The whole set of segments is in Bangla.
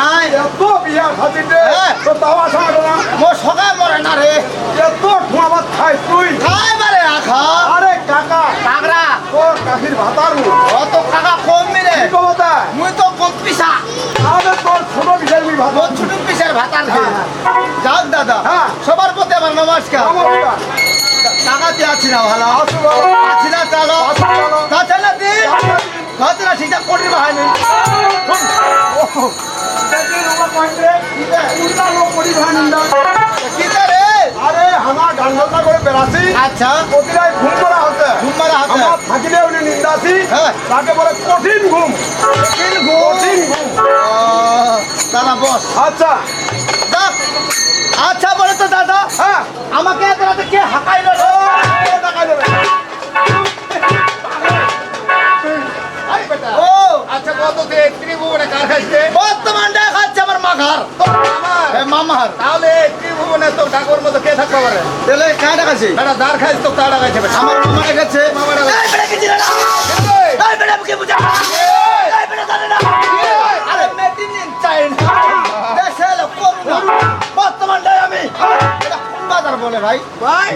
খাচ্ছিস রে হ্যাঁ। তো তাও আসা হলো না। মো সকাল মরে না রে। এত ঠুয়া ভাত খাই তুই। খাই বারে আখা। আরে কাকা। কাগরা তোর কাকির ভাতারু। অত কাকা কম মিলে। কি কবতা মুই তো কম পিসা। আরে তোর ছোট বিষয় তুই ভাত ও ছোট পিসার ভাতার হ্যাঁ, যাক দাদা হ্যাঁ। সবার প্রতি আমার নমস্কার। বেটা টাকাতে আছি না ভালো? আছি না চালো? আসু চলো তাছাড়া দিন হয়তো না ঠিকঠাক করতে পারেনি আরে আমার গান্ডলটা করে বেড়াছি আচ্ছা। প্রতিটাই ঘুম করা হতে। ঘুম মারা হাতে আমার থাকিলে উনি নিন্দাসি হ্যাঁ। তাকে বলে কঠিন ঘুম। কঠিন ঘুম। কঠিন ঘুম দাদা বস। আচ্ছা। আচ্ছা বলে তো দাদা হ্যাঁ। আমাকে এত রাতে কে হাঁকাইলো? কত ত্রিভুবনে কার খাইছে? বর্তমান দেখাচ্ছে আমার মাঘার এ মামার। তাহলে ত্রিভুবনে তো ঠাকুর মতো কে থাকতে পারে? তাহলে এটা দাঁড় খাইছে তো কার আমার মামা কি চিনে না? বুঝা। আরে মেদিন দেশে লোক বর্তমান আমি। বাজার বলে ভাই? ভাই।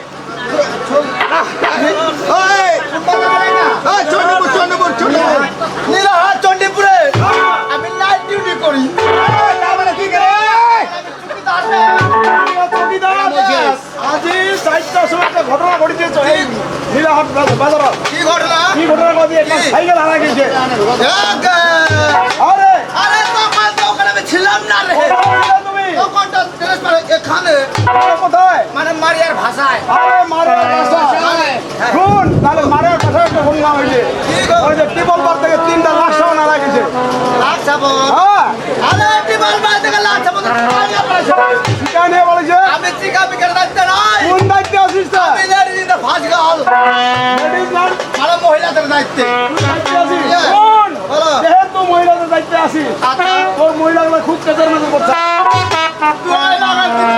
ওই কোন বাজার বলে না। এই চন্ডীপুর। আমি নাইট ডিউটি করি। তার মানে কি করে আজি চারটার সময় একটা ঘটনা ঘটেছে এই নীলাহাট বাজারত কি ঘটনা? কি ঘটনা ঘটেছে? একটা? সাইকেল হারা গেছে। আরে! আরে! তো ওখানে আমি ছিলাম না রে। এখানে কোথায়? মানে মারিয়ার ভাষায়। আরে মারে কাঁসা শুন তাহলে মারে কাঁসা একটা ঘটনা হয়েছে। কি গো? ওই যে টিপল বার থেকে তিনটা লাখ টাকা না লাগিয়েছে লাখ চাবন হ্যাঁ। আরে থেকে লাখ নিয়ে বলেছে। আমি চিকা বিকের দায়িত্ব নাই কোন দায়িত্বে আসিস তা? আমি লেডিজ মানে মহিলাদের দায়িত্বে। Yeah. শোন। যেহেতু মহিলাদের দায়িত্বে আসিস আচ্ছা। তোর মহিলাগুলো খুব কেচার মেচে করছে মনে।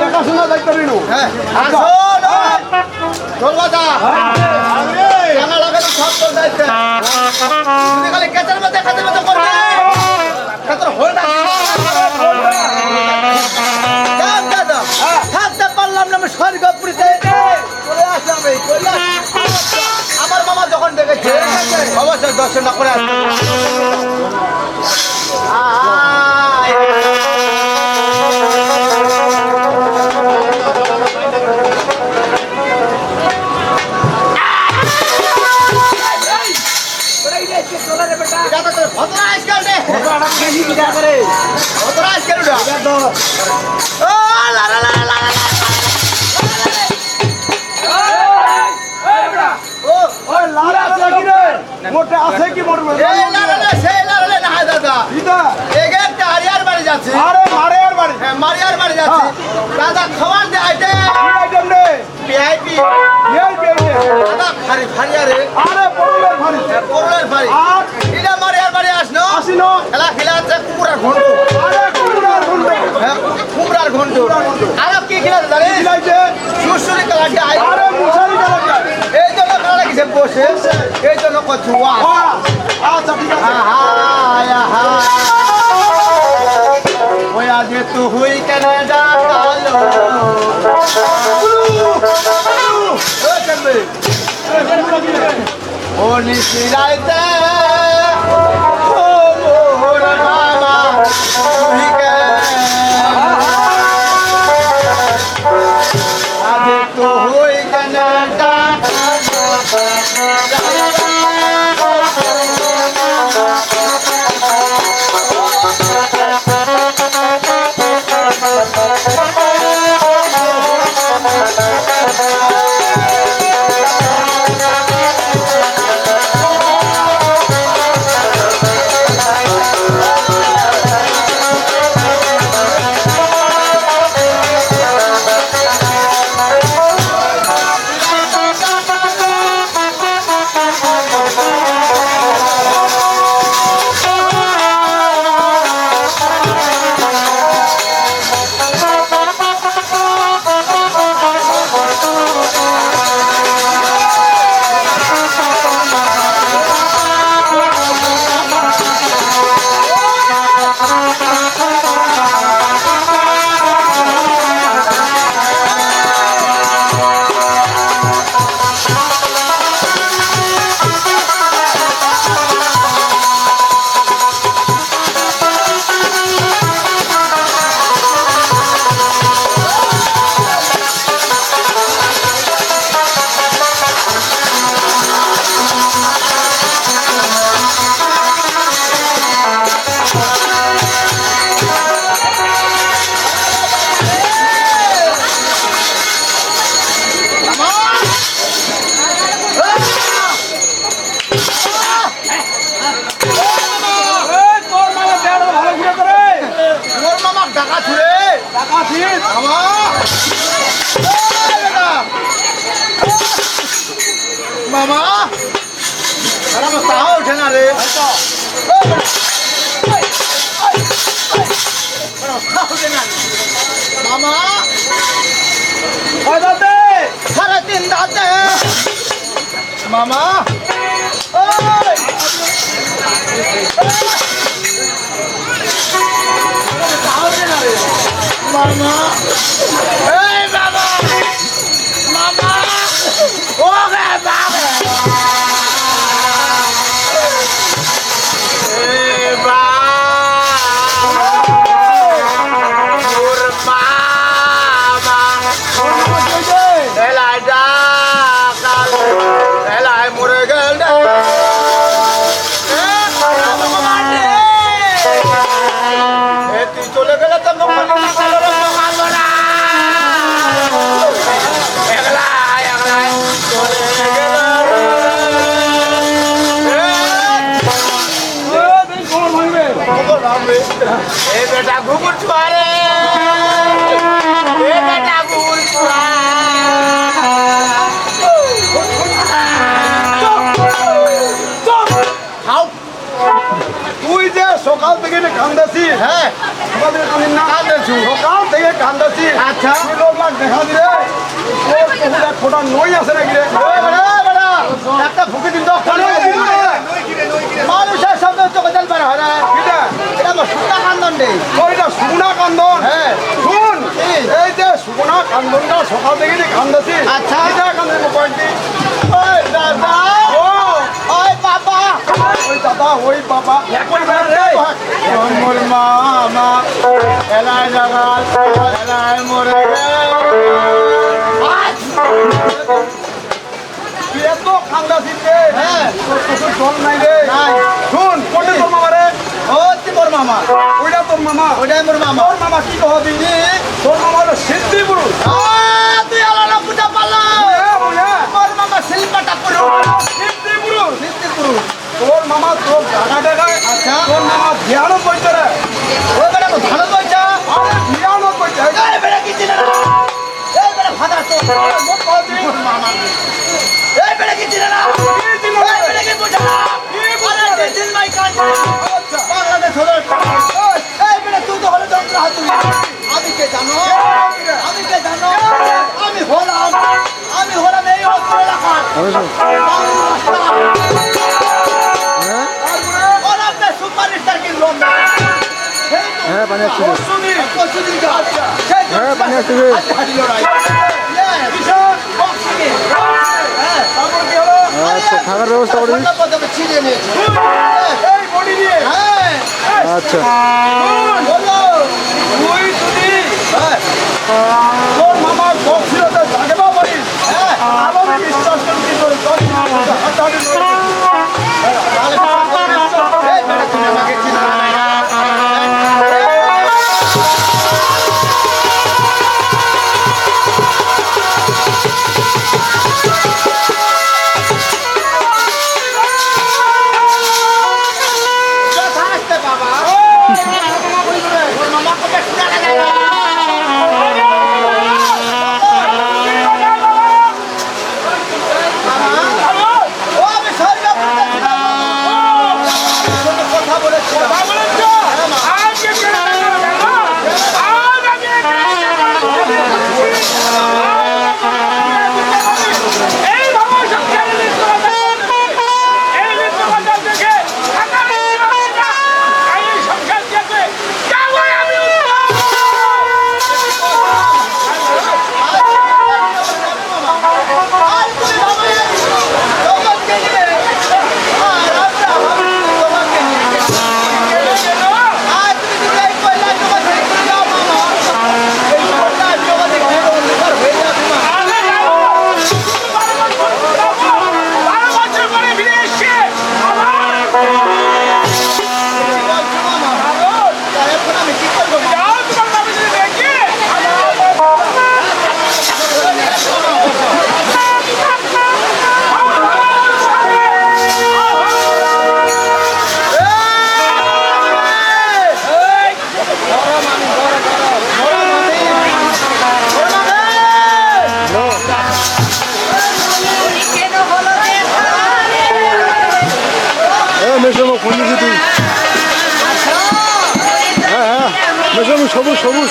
দেখাশোনা দায়িত্ব নিলু হ্যাঁ। রাঙা লাগানো সব তোর দায়িত্ব। খালি কেচার মধ্যে, কেচার মধ্যে করবি। তা তোর না। থাকতে পারলাম না আমি স্বর্গপুরীতে। চলে আসলাম। আজকাল রে ভদ্র আজকাল উঠা ও লা লা লা মোটে আছে কি মোটে? এই লা লা লা, সেই লা লা লা, না দাদা। ইটা এগে একটা হারিয়ার বাড়ি যাচ্ছে। আরে মারে আর বাড়ি। হ্যাঁ, মারিয়ার বাড়ি যাচ্ছে। দাদা খাবার দে আইটে আইটেম রে। ভিআইপি এই পেয়ে দাদা খারি খারিয়ারে আরে। পড়লের ভারী। করলের বাড়ি আর? এটা মারিয়ার বাড়ি আসনো? আসিনো। খেলা খেলা আছে কুকুরার ঘন্টু আরে কুকুরার ঘন্ট হ্যাঁ, কুকুরার ঘন্টু আর কি খেলা জানিস বিলাইছে সুরসুরি কালাটি আই। আরে মুসারি কালা বসে এই জন্য ওয়া বাহ আচ্ছা ঠিক আছে ওই আগে তো হুই কেন চলবে ও নিশিরাইতে দাঁতে দাঁতে মামা। মামা। খোটা নই আছে নাকি রে? একটা ফুকে দিন তো রে? মানুষের সামনে চোখে জল বের হয় না? এটা সুতা কান্দন নেই ওইটা সুগুনা কান্দন। হ্যাঁ। শুন। এই যে সুগুনা কান্দনটা সকাল থেকে যে কান্দাছি। আচ্ছা। কিটা কান্দন কয়েকটি ওই দাদা। ও। ওই বাবা। ওই দাদা ওই বাবা। একবার রে। মোর মামা। এলাই জাগাল এলাই মরে এত কান্দাছিস রে হ্যাঁ। তোর জল নাই রে। শুন কোনটা তোর মামা রে? ও তুই মামা। ওইটা তোর মামা। ওইটাই মোর মামা। তোর মামা কি কহবি তোর মামা হলো সিদ্ধি পুরুষ। তুই আলাদা পুজা পালা। বুঝা? মামা শিল্পাটা পুরো। সিদ্ধি পুরুষ। পুরুষ। তোর মামা তোর জায়গা টাকায় আচ্ছা। তোর মামা ধ্যানও করছে আমি কে জানো আমি কে জানো আমি হলাম আমি হলাম এই অস্ত্র এলাকার হ্যাঁ পানি আসছে আচ্ছা হ্যাঁ, পানি আসছে। হ্যাঁ আচ্ছা থাকার ব্যবস্থা করে আচ্ছা। সন্ধ্যা পর্যন্ত ছিঁড়ে নিয়েছে এই বডি নিয়ে হ্যাঁ দিকে হ্যাঁ হ্যাঁ সবুজ সবুজ।